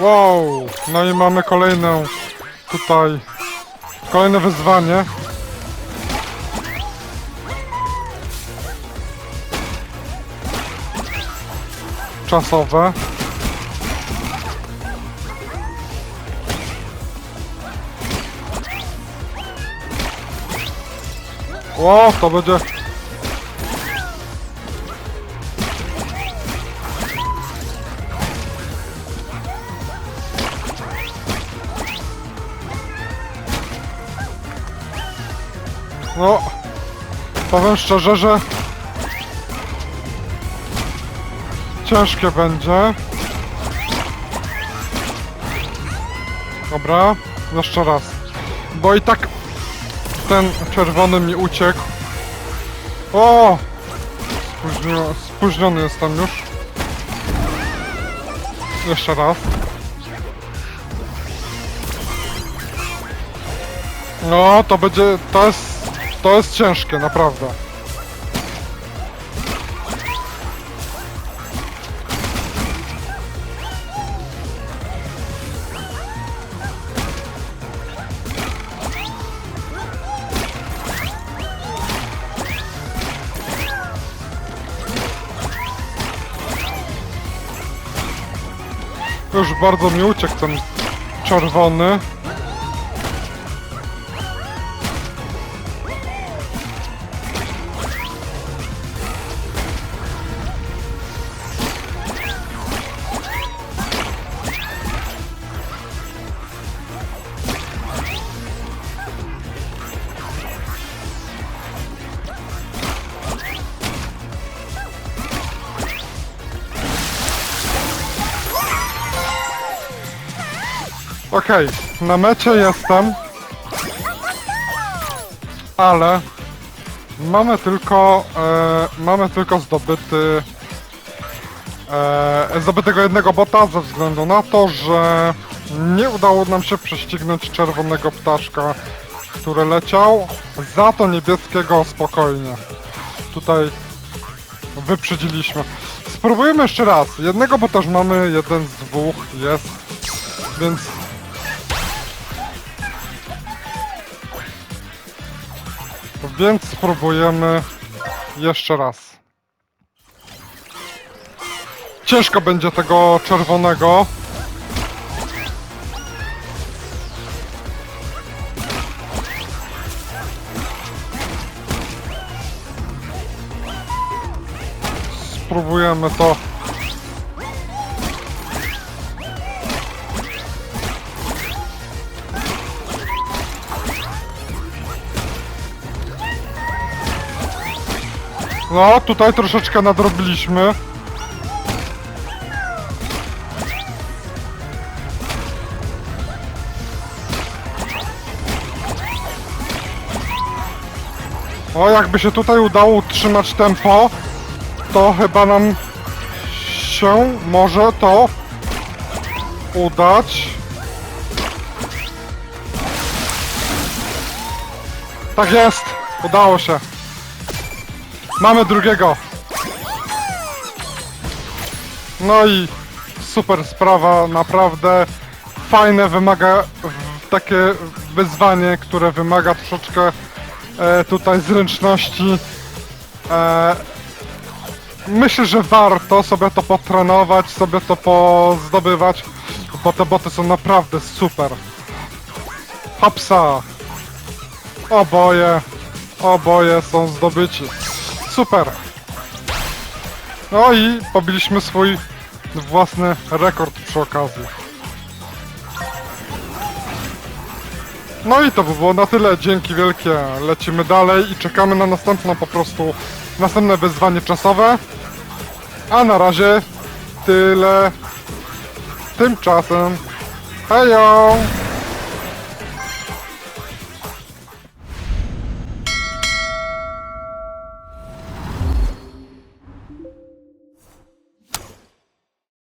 Wow! No i mamy kolejną tutaj kolejne wyzwanie. Czasowe. O, to będzie No, powiem szczerze, że ciężkie będzie. Dobra, jeszcze raz. Bo i tak ten czerwony mi uciekł. O! Spóźnio, spóźniony jestem już. Jeszcze raz. No, to będzie, to jest, to jest ciężkie, naprawdę. Już bardzo mi uciekł ten czerwony. Okej, na mecie jestem. Ale mamy tylko e, mamy tylko zdobyty e, zdobytego jednego bota ze względu na to, że nie udało nam się prześcignąć czerwonego ptaszka, który leciał. Za to niebieskiego spokojnie. Tutaj wyprzedziliśmy. Spróbujemy jeszcze raz. Jednego bota już mamy, jeden z dwóch jest. Więc Więc spróbujemy jeszcze raz. Ciężko będzie tego czerwonego. Spróbujemy to. No, tutaj troszeczkę nadrobiliśmy. O, jakby się tutaj udało utrzymać tempo, to chyba nam się może to udać. Tak jest, udało się. Mamy drugiego. No i super sprawa, naprawdę fajne, wymaga takie wyzwanie, które wymaga troszeczkę e, tutaj zręczności. E, myślę, że warto sobie to potrenować, sobie to pozdobywać, bo te boty są naprawdę super. Hopsa! Oboje, oboje są zdobyci. Super. No i pobiliśmy swój własny rekord przy okazji. No i to by było na tyle. Dzięki wielkie. Lecimy dalej i czekamy na następną po prostu następne wyzwanie czasowe. A na razie tyle. Tymczasem. Hejo!